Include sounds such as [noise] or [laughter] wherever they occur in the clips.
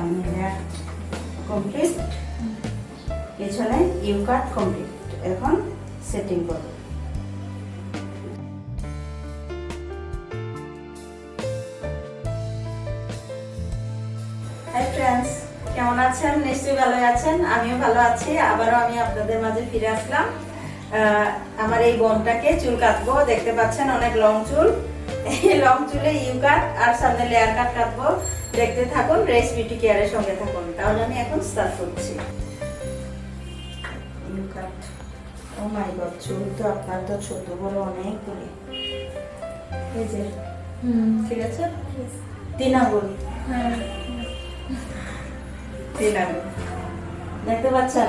সামনে কমপ্লিট পিছনে U cut complete এখন সেটিং করব কেমন আছেন? নিশ্চয়ই ভালো আছেন। আমিও ভালো আছি। আবারও আমি আপনাদের মাঝে ফিরে আসলাম। আমার এই বোনটাকে চুল কাটবো। দেখতে পাচ্ছেন অনেক লং চুল। [laughs] লং চুলে ইউ কাট আর সামনে লেয়ার কাট কাটবো। দেখতে থাকুন রেস বিউটি কেয়ারের সঙ্গে থাকুন। তাহলে আমি এখন স্টার্ট করছি। You cut O my god চুল তো আপনার তো ছোট বড় অনেক করে এই যে ঠিক আছে? তিন আঙুল তিন আঙুল দেখতে পাচ্ছেন?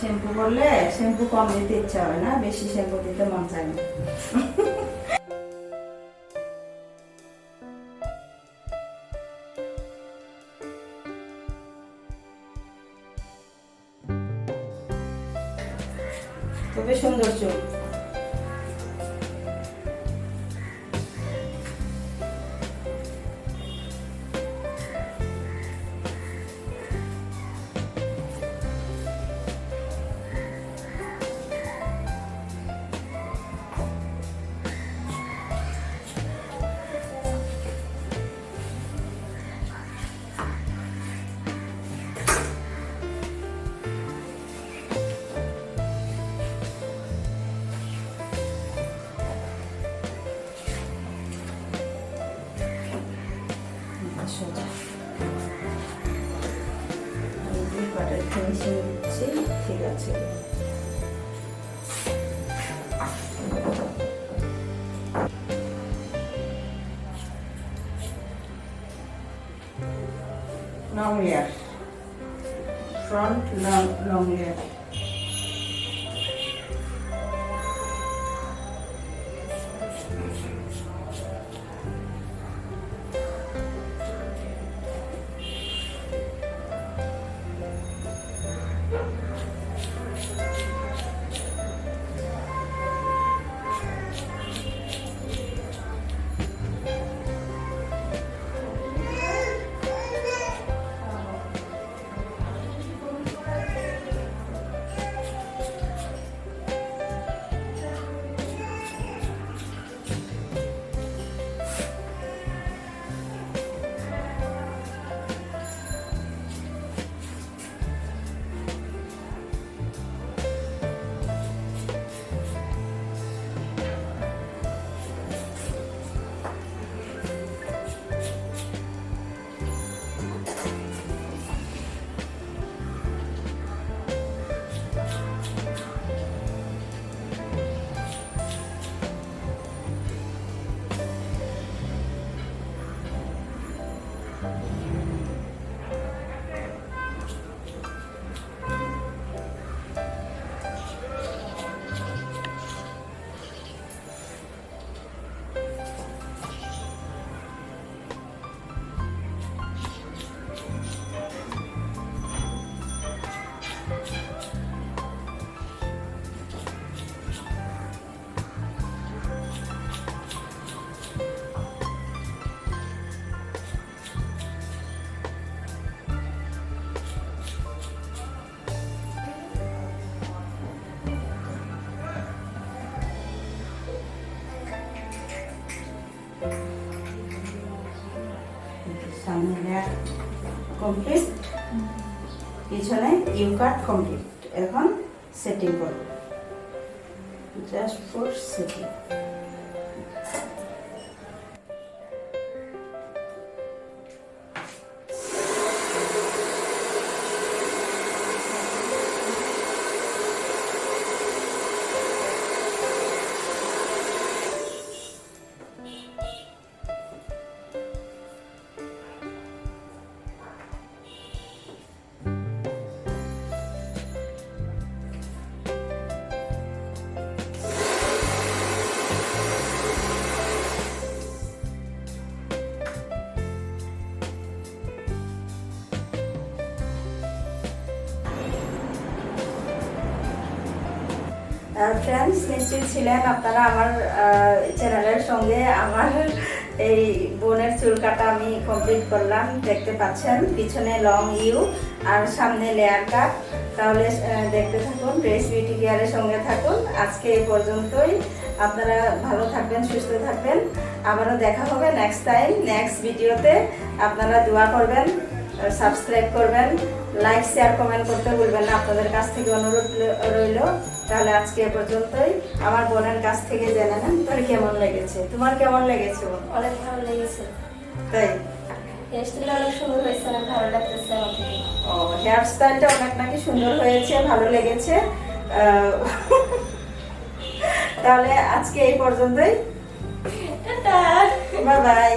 শ্যাম্পু করলে শ্যাম্পু কম দিতে ইচ্ছা হয় না, বেশি শ্যাম্পু দিতে মন চায় না। তবে সুন্দর চুল। সোজা আমি দুই পাটের ফিনিশিং দিচ্ছি ঠিক আছে long layer front long long layer সামনে লেয়ার কমপ্লিট পিছনে ইউ কাট কমপ্লিট এখন সেটিং করব। জাস্ট ফর সেটিং ফ্রেন্ডস নিশ্চয়ই ছিলেন আপনারা আমার চ্যানেলের সঙ্গে। আমার এই বোনের চুল কাটা আমি কমপ্লিট করলাম, দেখতে পাচ্ছেন? পিছনে লং ইউ আর সামনে লেয়ার কাট তাহলে দেখতে থাকুন ড্রেস বিউটি কেয়ারের সঙ্গে থাকুন। আজকে এই পর্যন্তই। আপনারা ভালো থাকবেন, সুস্থ থাকবেন। আবারও দেখা হবে নেক্সট টাইম নেক্সট ভিডিওতে আপনারা দোয়া করবেন সাবস্ক্রাইব করবেন। লাইক শেয়ার কমেন্ট করতে ভুলবেন না। আপনাদের কাছ থেকে অনুরোধ রইল। তাহলে আজকে এ পর্যন্তই। আমার বোনের কাছ থেকে জেনে নেন তোর কেমন লেগেছে? তোমার কেমন লেগেছে বোন? অনেক ভালো লেগেছে। তাই? হেয়ারস্টাইলটা অনেক সুন্দর হয়েছে অনেক ভালো লাগতেছে ও অনেক নাকি সুন্দর হয়েছে ভালো লেগেছে। আহ, [laughs] তাহলে আজকে এই পর্যন্তই। Bye bye.